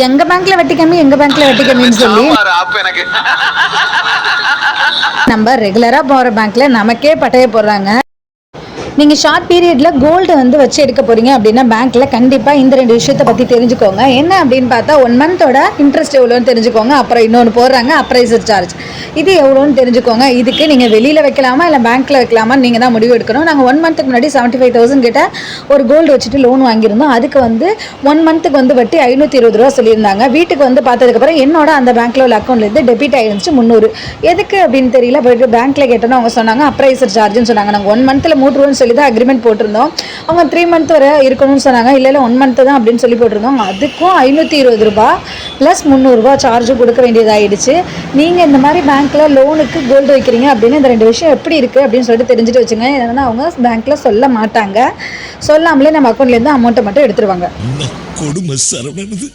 எங்க பேங்க்ல வட்டி கம்மி எங்க பேங்க்ல வட்டி கம்மின்னு சொல்லி. நம்ம ரெகுலரா போற பேங்க்ல நமக்கே பட்டைய போடுறாங்க. நீங்கள் ஷார்ட் பீரியடில் கோல்டு வந்து வச்சு எடுக்க போகிறீங்க அப்படின்னா பேங்க்கில் கண்டிப்பாக இந்த ரெண்டு விஷயத்தை பற்றி தெரிஞ்சுக்கோங்க. என்ன அப்படின்னு பார்த்தா ஒன் மந்தோட இன்ட்ரெஸ்ட் எவ்வளோன்னு தெரிஞ்சுக்கோங்க. அப்புறம் இன்னொன்று போடுறாங்க அப்ரைசர் சார்ஜ் இது எவ்வளோன்னு தெரிஞ்சுக்கோங்க. இதுக்கு நீங்கள் வெளியில் வைக்கலாமா இல்லை பேங்க்கில் வைக்கலாமா நீங்கள் தான் முடிவு எடுக்கணும். நாங்கள் ஒன் மந்த்துக்கு முன்னாடி செவன்ட்டி ஃபைவ் தௌசண்ட் கிட்ட ஒரு கோல்டு வச்சுட்டு லோன் வாங்கியிருந்தோம். அதுக்கு வந்து ஒன் மந்த்துக்கு வந்து வட்டி ஐநூற்றி இருபது ரூபா சொல்லியிருந்தாங்க. வீட்டுக்கு வந்து பார்த்ததுக்கப்புறம் என்னோட அந்த பேங்க்கில் உள்ள அக்கௌண்ட்லேருந்து டெபிட் ஆயிருந்துச்சு முந்நூறு. எதுக்கு அப்படின்னு தெரியல போயிட்டு பேங்க்கில் கேட்டோன்னு அவங்க சொன்னாங்க அப்ரைசர் சார்ஜ்னு சொன்னாங்க. நாங்கள் ஒன் மந்த்தில் ரூபான்னு சொல்லி தான் அக்ரிமெண்ட் போட்டிருந்தோம். அவங்க த்ரீ மந்த் வரை இருக்கணும்னு சொன்னாங்க. இல்லை இல்லை ஒன் மந்த்து தான் அப்படின்னு சொல்லி போட்டிருந்தோம். அதுக்கும் ஐநூற்றி இருபது ரூபா ப்ளஸ் முந்நூறுரூவா சார்ஜும் கொடுக்க வேண்டியதாகிடுச்சு நீங்கள் இந்த மாதிரி பேங்க்கில் லோனுக்கு கோல்டு வைக்கிறீங்க அப்படின்னு இந்த ரெண்டு விஷயம் எப்படி இருக்குது அப்படின்னு சொல்லிட்டு தெரிஞ்சுட்டு வச்சுங்க. ஏன்னா அவங்க பேங்க்கில் சொல்ல மாட்டாங்க. சொல்லாமலே நம்ம அக்கௌண்ட்லேருந்து அமௌண்ட்டை மட்டும் எடுத்துருவாங்க. கொடுமை சரவணது